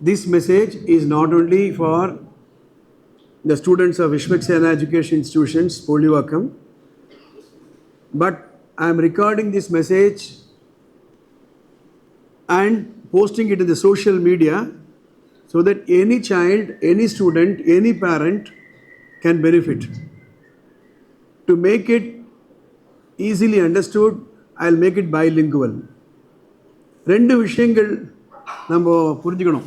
this message is not only for the students of Vishwaksena Education Institutions, Polivakam, but I am recording this message and posting it in the social media so that any child, any student, any parent can benefit. To make it easily understood, I'll make it bilingual. ரெண்டு விஷயங்கள் நம்ம புரிஞ்சுக்கணும்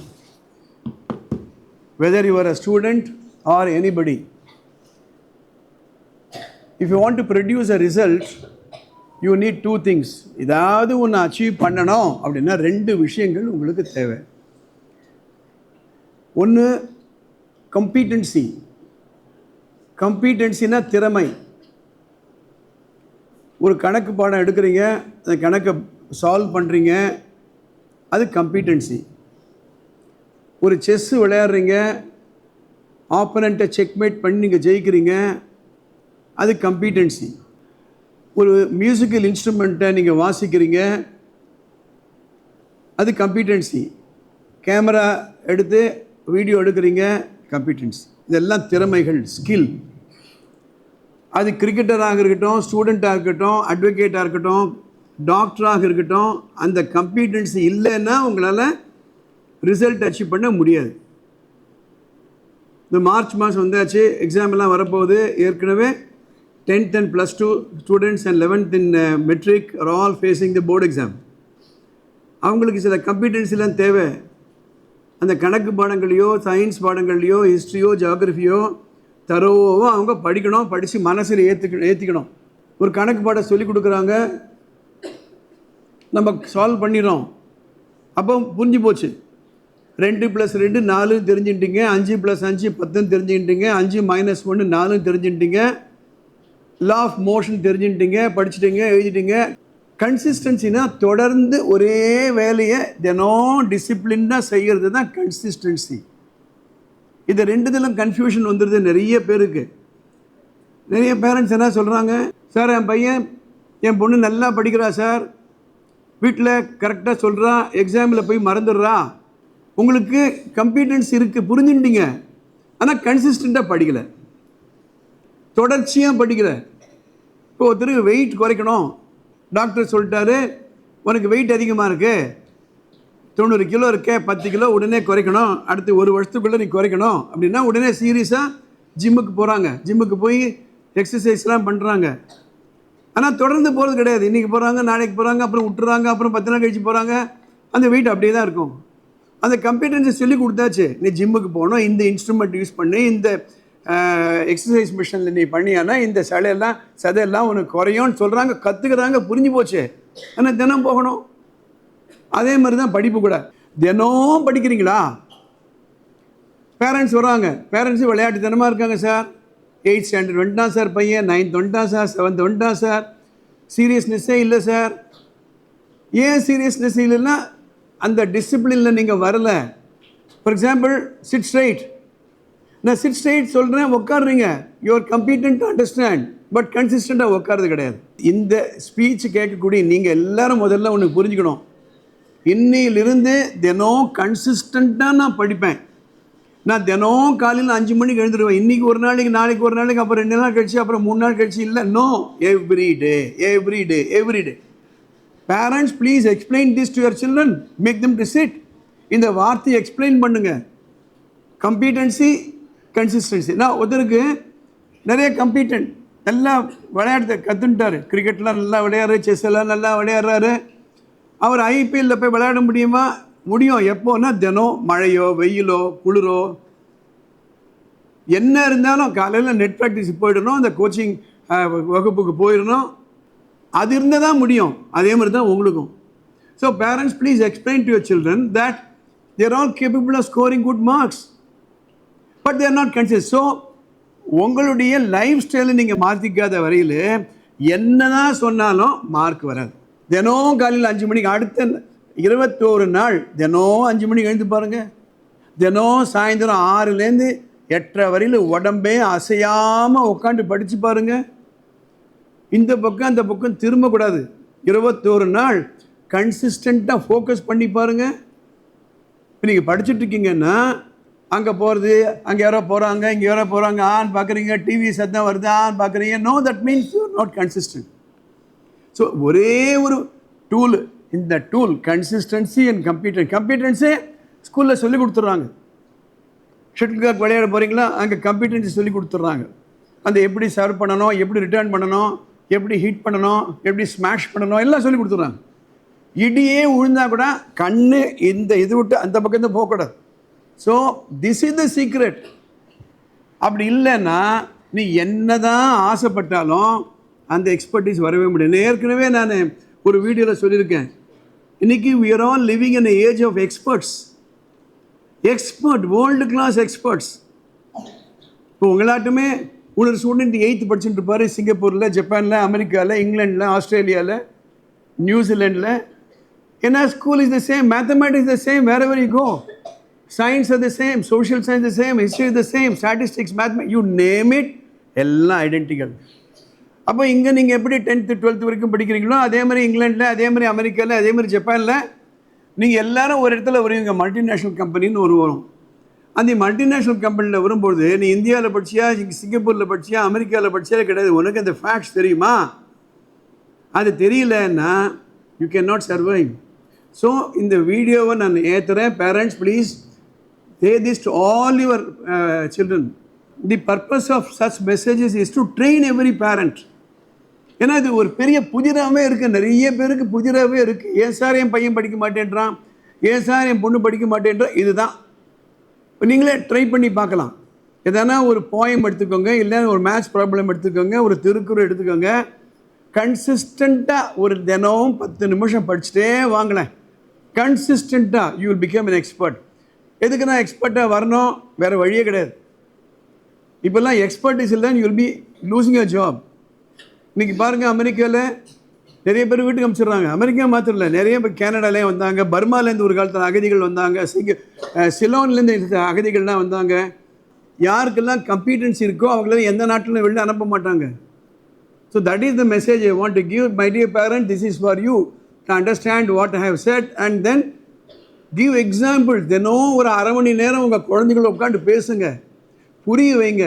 whether you are a student are anybody if you want to produce a result you need two things ஏதாவது ஒன்று achieve பண்ணணும் அப்படின்னா ரெண்டு விஷயங்கள் உங்களுக்கு தேவை. ஒன்று கம்பீட்டன்சி கம்பீட்டன்சினா திறமை. ஒரு கணக்கு பாடம் எடுக்கிறீங்க அந்த கணக்கை சால்வ் பண்ணுறீங்க அது கம்பீட்டன்சி ஒரு செஸ்ஸு விளையாடுறீங்க ஆப்பனண்ட்டை செக்மேட் பண்ணி நீங்கள் ஜெயிக்கிறீங்க அது கம்பீட்டன்சி ஒரு மியூசிக்கல் இன்ஸ்ட்ருமெண்ட்டை நீங்கள் வாசிக்கிறீங்க அது கம்பீட்டன்சி கேமரா எடுத்து வீடியோ எடுக்கிறீங்க கம்பீட்டன்சி இதெல்லாம் திறமைகள் ஸ்கில் அது கிரிக்கெட்டராக இருக்கட்டும் ஸ்டூடெண்ட்டாக இருக்கட்டும் அட்வொகேட்டாக இருக்கட்டும் டாக்டராக இருக்கட்டும் அந்த கம்பீட்டன்சி இல்லைன்னா உங்களால் ரிசல்ட் அச்சீவ் பண்ண முடியாது. இந்த மார்ச் மாதம் வந்தாச்சு எக்ஸாம் எல்லாம் வரப்போகுது. ஏற்கனவே tenth and plus two students and eleventh in matric are all facing the board exam அவங்களுக்கு சில கம்பீட்டன்சிலாம் தேவை. அந்த கணக்கு பாடங்களையோ சயின்ஸ் பாடங்கள்லையோ ஹிஸ்ட்ரியோ ஜியாகிரஃபியோ தரோவோ அவங்க படிக்கணும் படித்து மனசில் ஏற்றுக்க ஏற்றிக்கணும் ஒரு கணக்கு பாடம் சொல்லி கொடுக்குறாங்க. நம்ம சால்வ் பண்ணிடுறோம். அப்போ புரிஞ்சு போச்சு. ரெண்டு ப்ளஸ் ரெண்டு நாலு தெரிஞ்சுட்டீங்க அஞ்சு ப்ளஸ் அஞ்சு பத்துன்னு தெரிஞ்சுக்கிட்டீங்க. அஞ்சு மைனஸ் ஒன்று நாலும் தெரிஞ்சுட்டீங்க லா ஆஃப் மோஷன் தெரிஞ்சுட்டீங்க படிச்சுட்டிங்க எழுதிட்டீங்க. கன்சிஸ்டன்சினா தொடர்ந்து ஒரே வேலையை தினம் டிசிப்ளினாக செய்கிறது தான் கன்சிஸ்டன்சி இது ரெண்டுதிலும் கன்ஃபியூஷன் வந்துடுது நிறைய பேருக்கு. நிறைய பேரண்ட்ஸ் என்ன சொல்கிறாங்க சார் என் பையன் என் பொண்ணு நல்லா படிக்கிறா சார் வீட்டில் கரெக்டாக சொல்கிறா எக்ஸாமில் போய் மறந்துடுறா. உங்களுக்கு கம்பீட்டன்ஸ் இருக்குது புரிஞ்சுட்டீங்க ஆனால் கன்சிஸ்டண்ட்டாக படிக்கலை. தொடர்ச்சியாக படிக்கலை. இப்போ ஒருத்தர் வெயிட் குறைக்கணும். டாக்டர் சொல்லிட்டாரு உனக்கு வெயிட் அதிகமாக இருக்குது தொண்ணூறு கிலோ இருக்கே பத்து கிலோ உடனே குறைக்கணும். அடுத்து ஒரு வருஷத்துக்குள்ளே நீ குறைக்கணும். அப்படின்னா உடனே சீரியஸாக ஜிம்முக்கு போகிறாங்க ஜிம்முக்கு போய் எக்ஸசைஸ்லாம் பண்ணுறாங்க ஆனால் தொடர்ந்து போகிறது கிடையாது. இன்றைக்கி போகிறாங்க நாளைக்கு போகிறாங்க அப்புறம் விட்டுறாங்க அப்புறம் பத்து நாள் கழிச்சு போகிறாங்க அந்த வெயிட் அப்படியே தான் இருக்கும். அந்த கம்ப்யூட்டர்ஸை சொல்லி கொடுத்தாச்சு. நீ ஜிம்முக்கு போகணும் இந்த இன்ஸ்ட்ருமெண்ட் யூஸ் பண்ணி இந்த எக்ஸசைஸ் மிஷினில் நீ பண்ணியானா இந்த சடையெல்லாம் சதையெல்லாம் உனக்கு குறையும்னு சொல்கிறாங்க கற்றுக்கிறாங்க புரிஞ்சு போச்சு. ஆனால் தினம் போகணும். அதே மாதிரி தான் படிப்பு கூட. தினம் படிக்கிறீங்களா? பேரண்ட்ஸ் வராங்க. பேரண்ட்ஸு விளையாட்டுத்தனமாக இருக்காங்க சார் எயிட் ஸ்டாண்டர்ட் வந்துட்டான் சார் பையன். நைன்த் வந்துட்டான் சார் செவன்த் வந்துட்டான் சார் சீரியஸ்னஸ்ஸே இல்லை சார் ஏன் சீரியஸ்னஸ் இல்லைன்னா அந்த டிசிப்ளினில் நீங்கள் வரல. ஃபார் எக்ஸாம்பிள் சிட் ஸ்ட்ரைட் நான் சிட் ஸ்ட்ரைட் சொல்கிறேன் உட்காடுறீங்க your competent to understand but கன்சிஸ்டண்ட்டாக உட்காரது கிடையாது. இந்த ஸ்பீச் கேட்கக்கூடிய நீங்கள் எல்லாரும் முதல்ல ஒன்று புரிஞ்சுக்கணும். இன்னையிலிருந்து தினம் கன்சிஸ்டண்ட்டாக நான் படிப்பேன். நான் தினம் காலையில் அஞ்சு மணிக்கு எழுந்துருவேன். இன்றைக்கி ஒரு நாளைக்கு நாளைக்கு ஒரு நாளைக்கு அப்புறம் ரெண்டு நாள் கழிச்சு அப்புறம் மூணு நாள் கழிச்சு இல்லை. No every day every day every day parents please explain this to your children make them to sit இந்த வார்த்தையை எக்ஸ்பிளைன் பண்ணுங்கள் கம்பீட்டன்சி கன்சிஸ்டன்சி நான் ஒருத்தருக்கு நிறைய கம்பீட்டன்ட் நல்லா விளையாடுற கற்றுன்ட்டார் கிரிக்கெட்லாம் நல்லா விளையாடுறாரு செஸ் எல்லாம் நல்லா விளையாடுறாரு. அவர் ஐபிஎல்லில் போய் விளையாட முடியுமா? முடியும். எப்போன்னா தினம் மழையோ வெயிலோ குளிரோ. என்ன இருந்தாலும் காலையில் நெட் ப்ராக்டிஸ் போயிடணும். அந்த கோச்சிங் வகுப்புக்கு போயிடணும். அது இருந்தால் தான் முடியும். அதே மாதிரி தான் உங்களுக்கும். So parents please explain to your children that they're all capable of scoring good marks but they're not conscious so உங்களுடைய லைஃப் ஸ்டைலை நீங்கள் மாற்றிக்காத வரையில் என்னதான் சொன்னாலும் மார்க் வராது. தினம் காலையில் அஞ்சு மணிக்கு அடுத்த இருபத்தோரு நாள் தினம் அஞ்சு மணிக்கு எழுந்து பாருங்கள் தினம் சாயந்தரம் ஆறுலேருந்து எட்டரை வரையில் உடம்பே அசையாமல் உட்காந்து படித்து பாருங்கள் இந்த பக்கம் அந்த பக்கம் திரும்பக்கூடாது. இருபத்தோரு நாள் கன்சிஸ்டண்ட்டாக ஃபோக்கஸ் பண்ணி பாருங்கள் இப்போ நீங்கள் படிச்சுட்டு இருக்கீங்கன்னா அங்கே போகிறது அங்கே யாரோ போகிறாங்க இங்கே யாரோ போகிறாங்க ஆன் பார்க்குறீங்க டிவி சத்தம் வருது ஆன் பார்க்குறீங்க no that means you not consistent so ஒரே ஒரு டூல் இந்த டூல் கன்சிஸ்டன்சி அண்ட் கம்ப்யூட்டர் கம்ப்யூட்டன்ஸே ஸ்கூலில் சொல்லி கொடுத்துட்றாங்க. ஷட்டில் கார்க் விளையாட போகிறீங்களா அங்கே கம்ப்யூட்டன்சி சொல்லி கொடுத்துட்றாங்க. அந்த எப்படி சர்வ் பண்ணணும் எப்படி ரிட்டர்ன் பண்ணணும் எப்படி ஹீட் பண்ணணும் எப்படி ஸ்மாஷ் பண்ணணும் எல்லாம் சொல்லி கொடுத்துட்றாங்க. இடியே விழுந்தா கூட கண்ணு இந்த இது விட்டு அந்த பக்கம் இருந்து போகக்கூடாது. So this is the secret அப்படி இல்லைன்னா நீ என்னதான் ஆசைப்பட்டாலும் அந்த எக்ஸ்பர்டீஸ் வரவே முடியல. ஏற்கனவே நான் ஒரு வீடியோவில் சொல்லியிருக்கேன். இன்னைக்கு we all living in age of experts expert world class experts இப்போ உங்களாட்டுமே ஒரு ஸ்டூடெண்ட் எயித்து படிச்சுட்டு இருப்பார். சிங்கப்பூரில் ஜப்பானில் அமெரிக்காவில் இங்கிலாண்டில் ஆஸ்திரேலியாவில் நியூசிலாண்டில் ஏன்னா school is the same mathematics the same wherever you go science are the same social science the same history the same statistics மேத்மே you name it எல்லாம் ஐடென்டிக்கல் அப்போ இங்கே நீங்கள் எப்படி டென்த்து டுவெல்த் வரைக்கும் படிக்கிறீங்களோ அதே மாதிரி இங்கிலாண்டில் அதே மாதிரி அமெரிக்காவில் அதே மாதிரி ஜப்பானில் நீங்கள் எல்லாரும் ஒரு இடத்துல வருவீங்க. மல்டிநேஷ்னல் கம்பெனின்னு ஒரு வரும். அந்த மல்டிநேஷ்னல் கம்பெனியில் வரும்போது நீ இந்தியாவில் படிச்சியா சிங்கப்பூரில் படிச்சியா அமெரிக்காவில் படிச்சியா கிடையாது உனக்கு அந்த ஃபேக்ட்ஸ் தெரியுமா? அது தெரியலன்னா you can not survive so இந்த வீடியோவை நான் ஏற்றுறேன் parents please say this to all your children the purpose of such messages is to train every parent ஏன்னா இது ஒரு பெரிய புதிராகவே இருக்குது நிறைய பேருக்கு புதிராகவே இருக்குது ஏன் சார் என் பையன் படிக்க மாட்டேன்றான்? ஏன் சார் என் பொண்ணு படிக்க மாட்டேன்றான் இதுதான். நீங்களே ட்ரை பண்ணி பார்க்கலாம். எதனா ஒரு போயம் எடுத்துக்கோங்க இல்லை ஒரு மேத்ஸ் ப்ராப்ளம் எடுத்துக்கோங்க ஒரு திருக்குறள் எடுத்துக்கோங்க. கன்சிஸ்டண்ட்டாக ஒரு தினமும் பத்து நிமிஷம் படிச்சுட்டே வாங்கினேன் கன்சிஸ்டண்ட்டாக you will become an expert எதுக்கு நான் எக்ஸ்பர்ட்டாக வரணும்? வேறு வழியே கிடையாது. இப்போல்லாம் எக்ஸ்பர்டிஸ் இல்லை you will be losing a job இன்றைக்கி பாருங்கள் அமெரிக்காவில் நிறைய பேர் வீட்டுக்கு அனுப்பிச்சிடுறாங்க அமெரிக்கா மாத்திரம் இல்லை நிறைய பேர் கனடாலேயும் வந்தாங்க பர்மாலேருந்து ஒரு காலத்தில் அகதிகள் வந்தாங்க சிங்க சிலோன்லேருந்து அகதிகள்லாம் வந்தாங்க. யாருக்கெல்லாம் கம்பீட்டன்ஸ் இருக்கோ அவங்கள எந்த நாட்டிலும் வெளில அனுப்ப மாட்டாங்க. So that is the message I want to give my dear parent this is for you to understand what I have said and then give example தினம் ஒரு அரை மணி நேரம் உங்கள் குழந்தைங்கள உட்காந்து பேசுங்க. புரிய வைங்க.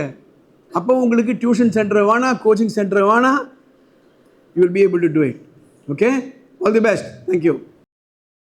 அப்போ உங்களுக்கு டியூஷன் சென்டர் வேணா coaching centre you will be able to do it. Okay? All the best. Thank you.